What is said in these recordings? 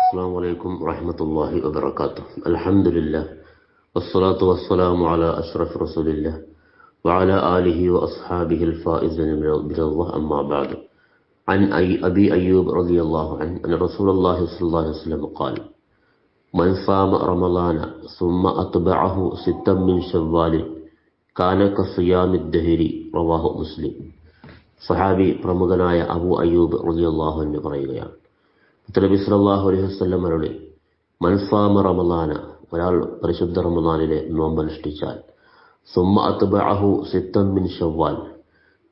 السلام عليكم ورحمة الله وبركاته الحمد لله والصلاة والسلام على أشرف رسول الله وعلى آله وأصحابه الفائزين برضا أما بعد عن أي أبي أيوب رضي الله عنه أن رسول الله صلى الله عليه وسلم قال من صام رمضان ثم أتبعه ستا من شوال كان كصيام الدهر رواه مسلم സഹാബി പ്രമുഖനായ അബു അയ്യൂബ് റളിയല്ലാഹു അൻഹു പറയുകയാണ് നബി സല്ലല്ലാഹു അലൈഹി വസല്ലം അരുളി മൻസാമ റമദാന ഒരാൾ പരിശുദ്ധ റമദാനിലെ നോമ്പ് അനുഷ്ഠിച്ചാൽ. സുമ്മ അത്ബഅഹു സിത്തൻ മിൻ ഷവ്വാൽ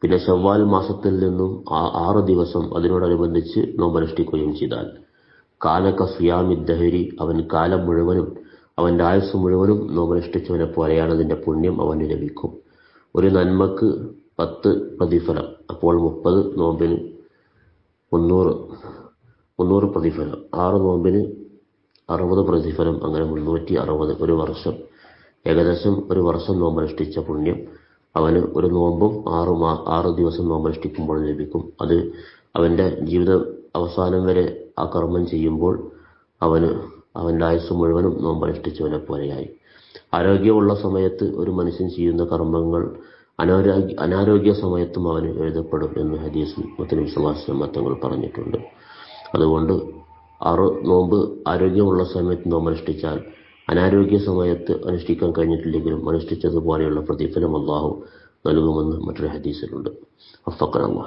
പിന്നെ ഷവ്വാൽ മാസത്തിൽ നിന്നും ആറ് ദിവസം അതിനോടനുബന്ധിച്ച് നോമ്പനുഷ്ഠിക്കുകയും ചെയ്താൽ. കാലക സിയാമി ദഹരി അവൻ കാലം മുഴുവനും അവന്റെ ആയുസ് മുഴുവനും നോമ്പനുഷ്ഠിച്ചവനെ പോലെയാണ് അതിന്റെ പുണ്യം അവന് ലഭിക്കും. ഒരു നന്മക്ക് പത്ത് പ്രതിഫലം അപ്പോൾ മുപ്പത് നോമ്പിന് മുന്നൂറ്. മുന്നൂറ് പ്രതിഫലം. ആറ് നോമ്പിന് അറുപത് പ്രതിഫലം അങ്ങനെ മുന്നൂറ്റി അറുപത്. ഒരു വർഷം ഏകദേശം ഒരു വർഷം നോമ്പനുഷ്ഠിച്ച പുണ്യം. അവന് ഒരു നോമ്പും ആറ് മാ ആറ് ദിവസം നോമ്പനുഷ്ഠിക്കുമ്പോൾ ലഭിക്കും. അത് അവന്റെ ജീവിത അവസാനം വരെ ആ കർമ്മം ചെയ്യുമ്പോൾ അവന് അവന്റെ ആയുസ് മുഴുവനും നോമ്പനുഷ്ഠിച്ചവനെ പോലെയായി. ആരോഗ്യമുള്ള സമയത്ത് ഒരു മനുഷ്യൻ ചെയ്യുന്ന കർമ്മങ്ങൾ അനാരോഗ്യ അനാരോഗ്യ സമയത്തും അവന് എഴുതപ്പെടും എന്ന് ഹദീസ് മുത്തലിം സുഭാഷ് തങ്ങൾ പറഞ്ഞിട്ടുണ്ട്. അതുകൊണ്ട് അറു നോമ്പ് ആരോഗ്യമുള്ള സമയത്ത് നോമ്പ് അനുഷ്ഠിച്ചാൽ അനാരോഗ്യ സമയത്ത് അനുഷ്ഠിക്കാൻ കഴിഞ്ഞിട്ടില്ലെങ്കിലും അനുഷ്ഠിച്ചതുപോലെയുള്ള പ്രതിഫലം അള്ളാഹു നൽകുമെന്ന് മറ്റൊരു ഹദീസിലുണ്ട്. അഫക്കനമ്മ